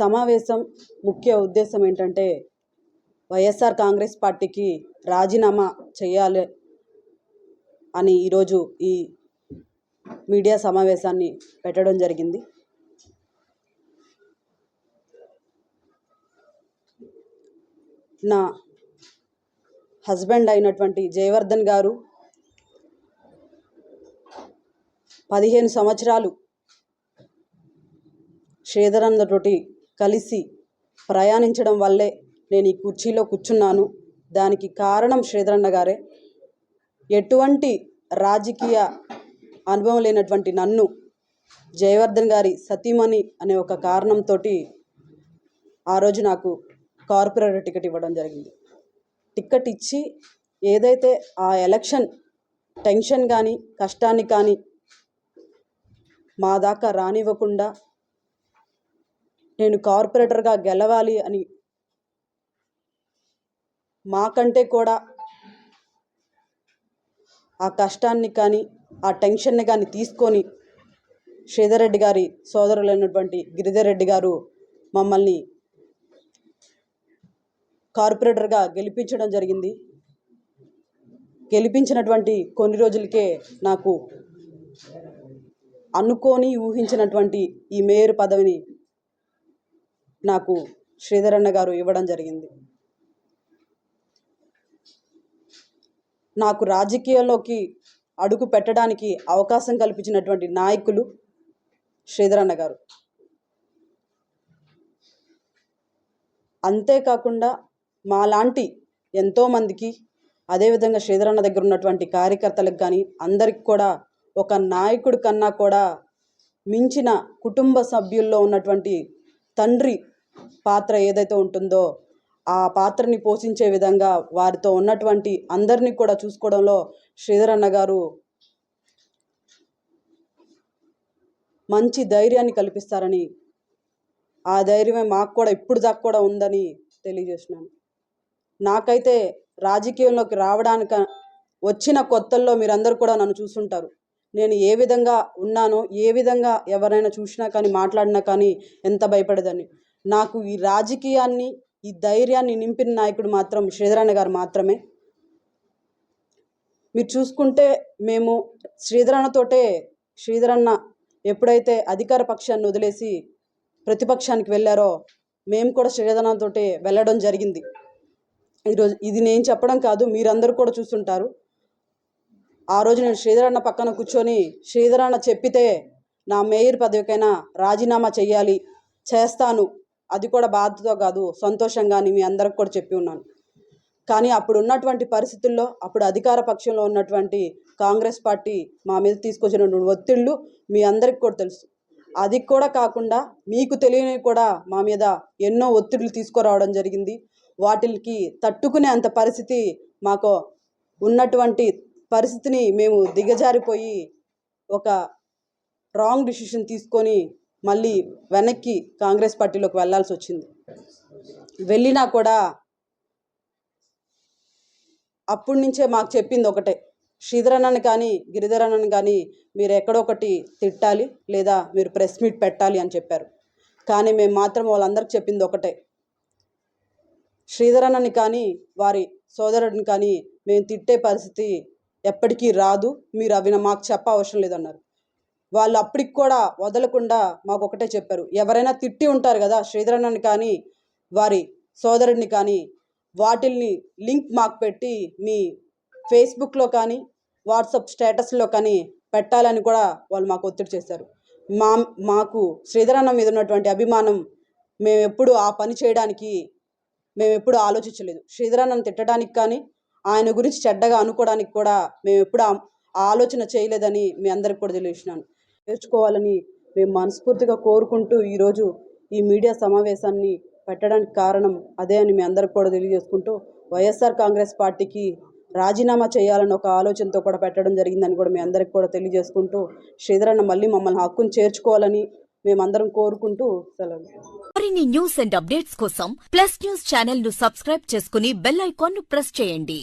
సమావేశం ముఖ్య ఉద్దేశం ఏంటంటే వైఎస్ఆర్ కాంగ్రెస్ పార్టీకి రాజీనామా చేయాలి అని ఈరోజు ఈ మీడియా సమావేశాన్ని పెట్టడం జరిగింది. నా హస్బెండ్ అయినటువంటి జయవర్ధన్ గారు పదిహేను సంవత్సరాలు శ్రీధరన్నతోటి కలిసి ప్రయాణించడం వల్లే నేను ఈ కుర్చీలో కూర్చున్నాను. దానికి కారణం శ్రీధరన్న గారే. ఎటువంటి రాజకీయ అనుభవం లేనటువంటి నన్ను జయవర్ధన్ గారి సతీమణి అనే ఒక కారణంతో ఆ రోజు నాకు కార్పొరేటర్ టికెట్ ఇవ్వడం జరిగింది. టికెట్ ఇచ్చి ఏదైతే ఆ ఎలక్షన్ టెన్షన్ కానీ కష్టాన్ని కానీ మా దాకా రానివ్వకుండా నేను కార్పొరేటర్గా గెలవాలి అని మాకంటే కూడా ఆ కష్టాన్ని కానీ ఆ టెన్షన్ని కానీ తీసుకొని శ్రీధర్ రెడ్డి గారి సోదరులైనటువంటి గిరిధర్ రెడ్డి గారు మమ్మల్ని కార్పొరేటర్గా గెలిపించడం జరిగింది. గెలిపించినటువంటి కొన్ని రోజులకే నాకు అనుకోని ఊహించినటువంటి ఈ మేయర్ పదవిని నాకు శ్రీధరన్న గారు ఇవ్వడం జరిగింది. నాకు రాజకీయాల్లోకి అడుగు పెట్టడానికి అవకాశం కల్పించినటువంటి నాయకులు శ్రీధరన్న గారు. అంతేకాకుండా మాలాంటి ఎంతోమందికి అదేవిధంగా శ్రీధరన్న దగ్గర ఉన్నటువంటి కార్యకర్తలకు కానీ అందరికి కూడా ఒక నాయకుడి కన్నా కూడా మించిన కుటుంబ సభ్యుల్లో ఉన్నటువంటి తండ్రి పాత్ర ఏదైతే ఉంటుందో ఆ పాత్రని పోషించే విధంగా వారితో ఉన్నటువంటి అందరినీ కూడా చూసుకోవడంలో శ్రీధరన్న గారు మంచి ధైర్యాన్ని కల్పిస్తారని ఆ ధైర్యమే మాకు కూడా ఇప్పుడు దాకా కూడా ఉందని తెలియజేసినాను నాకైతే రాజకీయంలోకి రావడానిక వచ్చిన కొత్తల్లో మీరందరూ కూడా నన్ను చూసుంటారు. నేను ఏ విధంగా ఉన్నానో ఏ విధంగా ఎవరైనా చూసినా కానీ మాట్లాడినా కానీ ఎంత భయపడదని నాకు ఈ రాజకీయాన్ని ఈ ధైర్యాన్ని నింపిన నాయకుడు మాత్రం శ్రీధరన్న గారు మాత్రమే. మీరు చూసుకుంటే మేము శ్రీధరన్నతోటే శ్రీధరన్న ఎప్పుడైతే అధికార పక్షాన్ని వదిలేసి ప్రతిపక్షానికి వెళ్ళారో మేము కూడా శ్రీధరన్నతోటే వెళ్ళడం జరిగింది. ఈరోజు ఇది నేను చెప్పడం కాదు మీరందరూ కూడా చూస్తుంటారు. ఆ రోజు నేను శ్రీధరన్న పక్కన కూర్చొని శ్రీధరన్న చెప్పితే నా మేయర్ పదవికైనా రాజీనామా చెయ్యాలి చేస్తాను. అది కూడా బాధతో కాదు సంతోషంగాని మీ అందరికి కూడా చెప్పి ఉన్నాను. కానీ అప్పుడు ఉన్నటువంటి పరిస్థితుల్లో అప్పుడు అధికార పక్షంలో ఉన్నటువంటి కాంగ్రెస్ పార్టీ మా మీద తీసుకొచ్చినటువంటి ఒత్తిళ్ళు మీ అందరికి కూడా తెలుసు. అది కూడా కాకుండా మీకు తెలియని కూడా మా మీద ఎన్నో ఒత్తిళ్ళు తీసుకురావడం జరిగింది. వాటికి తట్టుకునే అంత పరిస్థితి మాకు ఉన్నటువంటి పరిస్థితిని మేము దిగజారిపోయి ఒక రాంగ్ డిసిషన్ తీసుకొని మళ్ళీ వెనక్కి కాంగ్రెస్ పార్టీలోకి వెళ్ళాల్సి వచ్చింది. వెళ్ళినా కూడా అప్పటి నుంచే మాకు చెప్పింది ఒకటే శ్రీధరన్నని కానీ గిరిధరన్నని కానీ మీరు ఎక్కడొకటి తిట్టాలి లేదా మీరు ప్రెస్ మీట్ పెట్టాలి అని చెప్పారు. కానీ మేము మాత్రం వాళ్ళందరికి చెప్పింది ఒకటే శ్రీధరన్నని కానీ వారి సోదరుడిని కానీ మేము తిట్టే పరిస్థితి ఎప్పటికీ రాదు. మీరు అవి మాకు చెప్ప అవసరం లేదన్నారు. వాళ్ళు అప్పటికి కూడా వదలకుండా మాకు ఒకటే చెప్పారు. ఎవరైనా తిట్టి ఉంటారు కదా శ్రీధరన్నని కానీ వారి సోదరుడిని కానీ వాటిల్ని లింక్ మాకు పెట్టి మీ ఫేస్బుక్లో కానీ వాట్సాప్ స్టేటస్లో కానీ పెట్టాలని కూడా వాళ్ళు మాకు ఒత్తిడి చేశారు. మా మాకు శ్రీధరన్న మీద ఉన్నటువంటి అభిమానం మేము ఎప్పుడు ఆ పని చేయడానికి మేము ఎప్పుడు ఆలోచించలేదు. శ్రీధరన్నను తిట్టడానికి కానీ ఆయన గురించి చెడ్డగా అనుకోవడానికి కూడా మేము ఎప్పుడు ఆలోచన చేయలేదని మీ అందరికి కూడా తెలియజేసినాను నేర్చుకోవాలని మేము మనస్ఫూర్తిగా కోరుకుంటూ ఈరోజు ఈ మీడియా సమావేశాన్ని పెట్టడానికి కారణం అదే అని మీ అందరికి కూడా తెలియజేసుకుంటూ వైఎస్ఆర్ కాంగ్రెస్ పార్టీకి రాజీనామా చేయాలని ఒక ఆలోచనతో కూడా పెట్టడం జరిగిందని కూడా మీ అందరికి కూడా తెలియజేసుకుంటూ శ్రీధరన్న మళ్ళీ మమ్మల్ని హక్కును చేర్చుకోవాలని మేమందరం కోరుకుంటూ సెలవు. మరిన్ని న్యూస్ అండ్ అప్డేట్స్ కోసం ప్లస్ న్యూస్ ఛానల్ను సబ్స్క్రైబ్ చేసుకుని బెల్ ఐకాన్ను ప్రెస్ చేయండి.